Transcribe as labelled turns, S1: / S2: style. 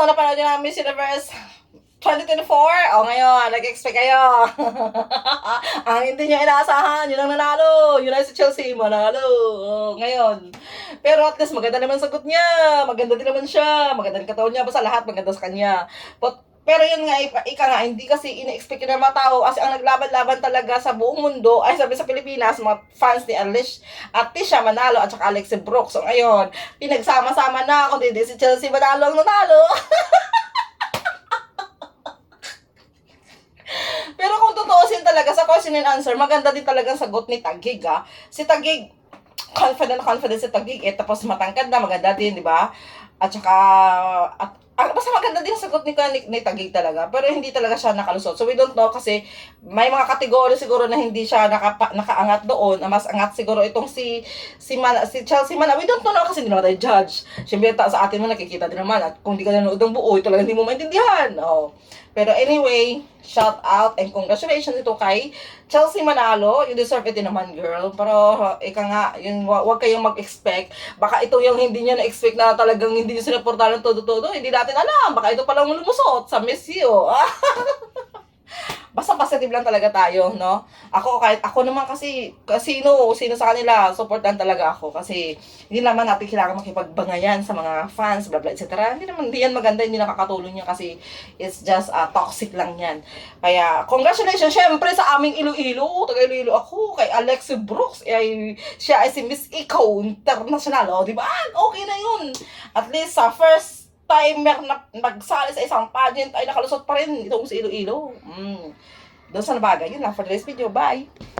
S1: nyo, napanood nyo na Miss Universe 2024? O ngayon, nag-expect kayo. ang hindi nyo inaasahan, yun ang nanalo. Yun ay si Chelsea, manalo. O, ngayon. Pero at least maganda naman sagot niya. Maganda din naman siya. Maganda din katawan niya. Basta lahat maganda sa kanya. But, pero yun nga, ika, nga, hindi kasi ina-expect yun ng mga tao kasi ang naglaban-laban talaga sa buong mundo, ay sabi sa Pilipinas, mga fans ni Alish, at Tisha Manalo at saka Alexi Brooks. So ngayon, pinagsama-sama na ako, hindi si Chelsea Manalo ang nanalo. Pero kung tutuusin talaga sa question and answer, maganda din talaga sagot ni Tagig ah. Si Tagig, confident confident si Tagig eh. Tapos matangkad na, maganda din, di ba? At saka, at, ah, basta maganda din ang sagot ni, ni, ni Tagig talaga. Pero hindi talaga siya nakalusot. So we don't know kasi may mga kategorya siguro na hindi siya nakapa, nakaangat doon. Na mas angat siguro itong si si, Man, si Chelsea Man. We don't know kasi hindi naman tayo judge. Siyempre ta, sa atin mo nakikita din naman. At kung hindi ka nanood ng buo, talaga hindi mo maintindihan. Oh. Pero anyway, shout out and congratulations ito kay Chelsea Manalo. You deserve it din naman, girl. Pero uh, nga, yun, wa- wag kayong mag-expect. Baka ito yung hindi nyo na-expect na talagang hindi nyo sinuportahan todo-todo. Hindi natin alam. Baka ito palang lumusot sa Miss You. Basta positive lang talaga tayo, no? Ako, kahit ako naman kasi, sino, sino sa kanila, supportan talaga ako. Kasi, hindi naman natin kailangan makipagbangayan sa mga fans, blah blah, etc. Hindi naman, hindi yan maganda, hindi nakakatulong yan kasi it's just uh, toxic lang yan. Kaya, congratulations, syempre, sa aming Iloilo, taga Iloilo ako, kay Alexi Brooks, ay, siya ay si Miss Eco International, oh, di ba? Okay na yun. At least, sa first timer na nagsali sa isang pageant ay nakalusot pa rin itong si Iloilo. Mm. Doon sa nabaga, yun lang for today's video. Bye!